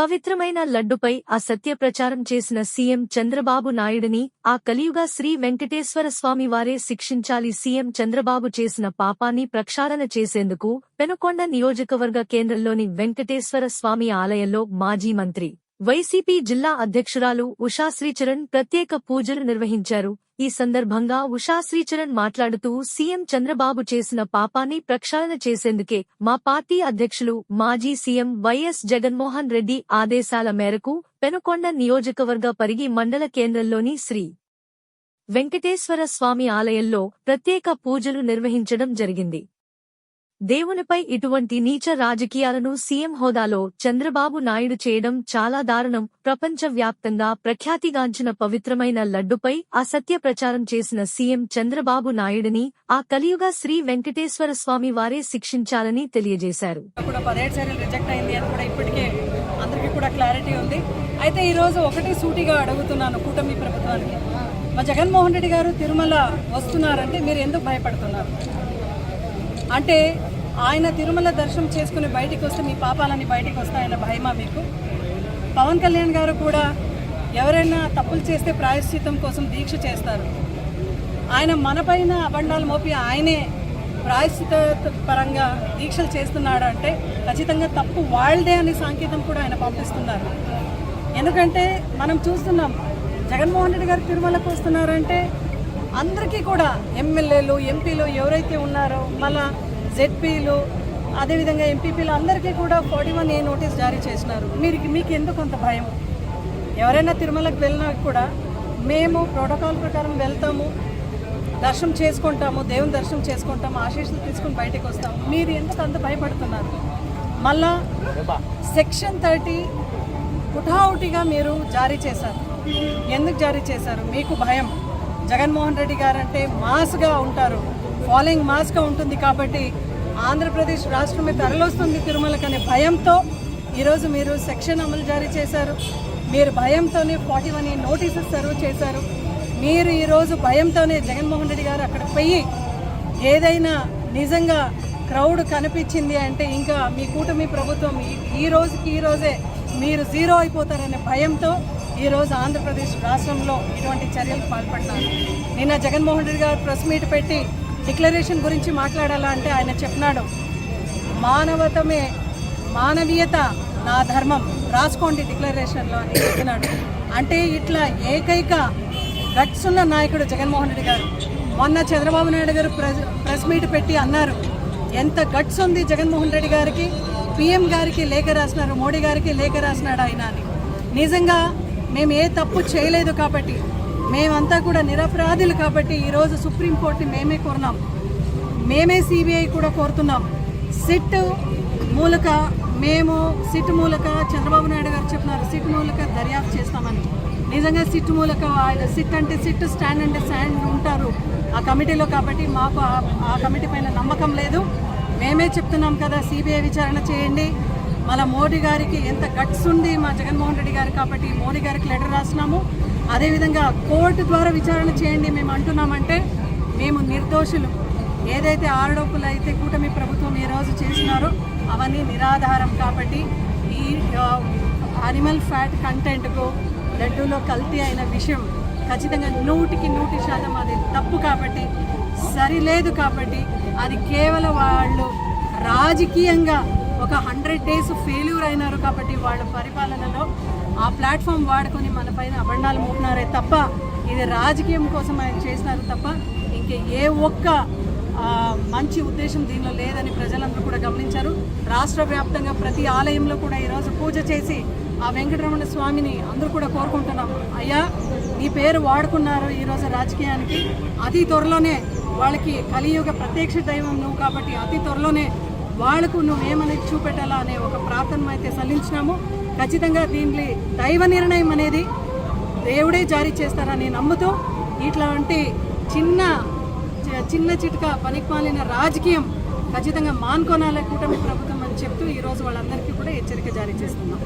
పవిత్రమైన లడ్డుపై అసత్య ప్రచారం చేసిన సీఎం చంద్రబాబు నాయుడిని ఆ కలియుగ శ్రీ వెంకటేశ్వర స్వామి వారే శిక్షించాలి సీఎం చంద్రబాబు చేసిన పాపాన్ని ప్రక్షాళన చేసేందుకు పెనుకొండ నియోజకవర్గ కేంద్రంలోని వెంకటేశ్వర స్వామి ఆలయంలో మాజీ మంత్రి వైసీపీ జిల్లా అధ్యక్షురాలు ఉషా శ్రీచరణ్ ప్రత్యేక పూజలు నిర్వహించారు. ఈ సందర్భంగా ఉషా శ్రీచరణ్ మాట్లాడుతూ సీఎం చంద్రబాబు చేసిన పాపాన్ని ప్రక్షాళన చేసేందుకే మా పార్టీ అధ్యక్షులు మాజీ సీఎం వైఎస్ జగన్మోహన్ రెడ్డి ఆదేశాల మేరకు పెనుకొండ నియోజకవర్గ పరిగి మండల కేంద్రంలోని శ్రీ వెంకటేశ్వర స్వామి ఆలయంలో ప్రత్యేక పూజలు నిర్వహించడం జరిగింది. దేవునిపై ఇటువంటి నీచ రాజకీయాలను సీఎం హోదాలో చంద్రబాబు నాయుడు చేయడం చాలా దారుణం. ప్రపంచవ్యాప్తంగా ప్రఖ్యాతిగాంచిన పవిత్రమైన లడ్డుపై అసత్య ప్రచారం చేసిన సీఎం చంద్రబాబు నాయుడిని ఆ కలియుగ శ్రీ వెంకటేశ్వర స్వామి వారే శిక్షించాలని తెలియజేశారు. ఇప్పటికే కూడా క్లారిటీ ఉంది. అయితే ఈరోజు ఒకటి సూటిగా అడుగుతున్నాను కూటమి ప్రభుత్వానికి. మా జగన్మోహన్ రెడ్డి గారు తిరుమల వస్తున్నారంటే మీరు ఎందుకు భయపడుతున్నారు? అంటే ఆయన తిరుమల దర్శనం చేసుకుని బయటికి వస్తే మీ పాపాలని బయటికి వస్తాయన్న భయమా మీకు? పవన్ కళ్యాణ్ గారు కూడా ఎవరైనా తప్పులు చేస్తే ప్రాయశ్చితం కోసం దీక్ష చేస్తారు. ఆయన మనపైన అబండాలు మోపి ఆయనే ప్రాయశ్చిత పరంగా దీక్షలు చేస్తున్నాడు అంటే ఖచ్చితంగా తప్పు వాళ్ళదే అనే సంకేతం కూడా ఆయన పంపిస్తున్నారు ఎందుకంటే మనం చూస్తున్నాం జగన్మోహన్ రెడ్డి గారు తిరుమలకు వస్తున్నారంటే అందరికీ కూడా ఎమ్మెల్యేలు ఎంపీలు ఎవరైతే ఉన్నారో మళ్ళా జెడ్పీలు అదేవిధంగా ఎంపీపీలు అందరికీ కూడా ఫార్టీ వన్ ఏ నోటీస్ జారీ చేసినారు. మీరు మీకు ఎందుకు అంత భయం? ఎవరైనా తిరుమలకు వెళ్ళినా కూడా మేము ప్రోటోకాల్ ప్రకారం వెళ్తాము దర్శనం చేసుకుంటాము దేవుని దర్శనం చేసుకుంటాము ఆశీస్సులు తీసుకుని బయటకు వస్తాము. మీరు ఎందుకు అంత భయపడుతున్నారు? మళ్ళా సెక్షన్ థర్టీ హుటాహుటిగా మీరు జారీ చేశారు. ఎందుకు జారీ చేశారు? మీకు భయం. జగన్మోహన్ రెడ్డి గారు అంటే మాస్గా ఉంటారు. ఫాలోయింగ్ మాస్గా ఉంటుంది కాబట్టి ఆంధ్రప్రదేశ్ రాష్ట్రమే తరలొస్తుంది తిరుమలకనే భయంతో ఈరోజు మీరు సెక్షన్ అమలు జారీ చేశారు. మీరు భయంతోనే ఫార్టీ వన్ నోటీసెస్ సర్వ్ చేశారు. మీరు ఈరోజు భయంతోనే జగన్మోహన్ రెడ్డి గారు అక్కడ పోయి ఏదైనా నిజంగా క్రౌడ్ కనిపించింది అంటే ఇంకా మీ కూటమి ప్రభుత్వం ఈ- రోజుకి ఈ రోజే మీరు జీరో అయిపోతారనే భయంతో ఈరోజు ఆంధ్రప్రదేశ్ రాష్ట్రంలో ఇటువంటి చర్యలు పాల్పడ్డారు. నిన్న జగన్మోహన్ రెడ్డి గారు ప్రెస్ మీట్ పెట్టి డిక్లరేషన్ గురించి మాట్లాడాలా అంటే ఆయన చెప్పినాడు మానవతమే మానవీయత నా ధర్మం రాసుకోండి డిక్లరేషన్లో అని చెప్పినాడు. అంటే ఇట్లా ఏకైక గట్స్ ఉన్న నాయకుడు జగన్మోహన్ రెడ్డి గారు. మొన్న చంద్రబాబు నాయుడు గారు ప్రెస్ ప్రెస్ మీట్ పెట్టి అన్నారు ఎంత గట్స్ ఉంది జగన్మోహన్ రెడ్డి గారికి పిఎం గారికి లేఖ రాసినారు మోడీ గారికి లేఖ రాసినాడు ఆయన అని. నిజంగా మేము ఏ తప్పు చేయలేదు కాబట్టి మేమంతా కూడా నిరపరాధులు కాబట్టి ఈరోజు సుప్రీంకోర్టుని మేమే కోరినాం. మేమే సిబిఐ కూడా కోరుతున్నాం. సిట్ మూలక మేము సిట్ మూలక చంద్రబాబు నాయుడు గారు చెప్పినారు సిట్ మూలక దర్యాప్తు చేస్తామని. నిజంగా సిట్ మూలక ఆయన సిట్ అంటే సిట్ స్టాండ్ అంటే స్టాండ్ ఉంటారు ఆ కమిటీలో కాబట్టి మాకు ఆ- కమిటీ పైన నమ్మకం లేదు. మేమే చెప్తున్నాం కదా సిబిఐ విచారణ చేయండి. మన మోడీ గారికి ఎంత గట్స్ ఉంది మా జగన్మోహన్ రెడ్డి గారు కాబట్టి మోడీ గారికి లెటర్ రాసినాము అదేవిధంగా కోర్టు ద్వారా విచారణ చేయండి మేము అంటున్నామంటే మేము నిర్దోషులు. ఏదైతే ఆరోపణలు అయితే కూటమి ప్రభుత్వం ఈ రోజు చేసినారో అవన్నీ నిరాధారం కాబట్టి ఈ అనిమల్ ఫ్యాట్ కంటెంట్కు లడ్డూలో కల్తీ అయిన విషయం ఖచ్చితంగా నూటికి నూటి శాతం అది తప్పు కాబట్టి సరిలేదు కాబట్టి అది కేవలం వాళ్ళు రాజకీయంగా ఒక హండ్రెడ్ డేస్ ఫెయిల్యూర్ అయినారు కాబట్టి వాళ్ళ పరిపాలనలో ఆ ప్లాట్ఫామ్ వాడుకొని మన పైన అబండాలు మోపినారే తప్ప ఇది రాజకీయం కోసం ఆయన చేసినారు తప్ప ఇంకే ఏ ఒక్క మంచి ఉద్దేశం దీనిలో లేదని ప్రజలందరూ కూడా గమనించారు. రాష్ట్ర వ్యాప్తంగా ప్రతి ఆలయంలో కూడా ఈరోజు పూజ చేసి ఆ వెంకటరమణ స్వామిని అందరూ కూడా కోరుకుంటున్నాం. అయ్యా నీ పేరు వాడుకున్నారు ఈరోజు రాజకీయానికి. అతి త్వరలోనే వాళ్ళకి కలియుగ ప్రత్యక్ష దైవం నువ్వు కాబట్టి అతి త్వరలోనే వాళ్ళకు నువ్వేమనేది చూపెట్టాలా అనే ఒక ప్రార్థన అయితే సల్లించినాము. ఖచ్చితంగా దీంట్లో దైవ నిర్ణయం అనేది దేవుడే జారీ చేస్తారని నమ్ముతూ ఇట్లాంటి చిన్న చి- చిన్న చిట్క పనికిమాలిన రాజకీయం ఖచ్చితంగా మాన్కోనాలే కూటమి ప్రభుత్వం అని చెప్తూ ఈరోజు వాళ్ళందరికీ కూడా హెచ్చరిక జారీ చేస్తున్నాం.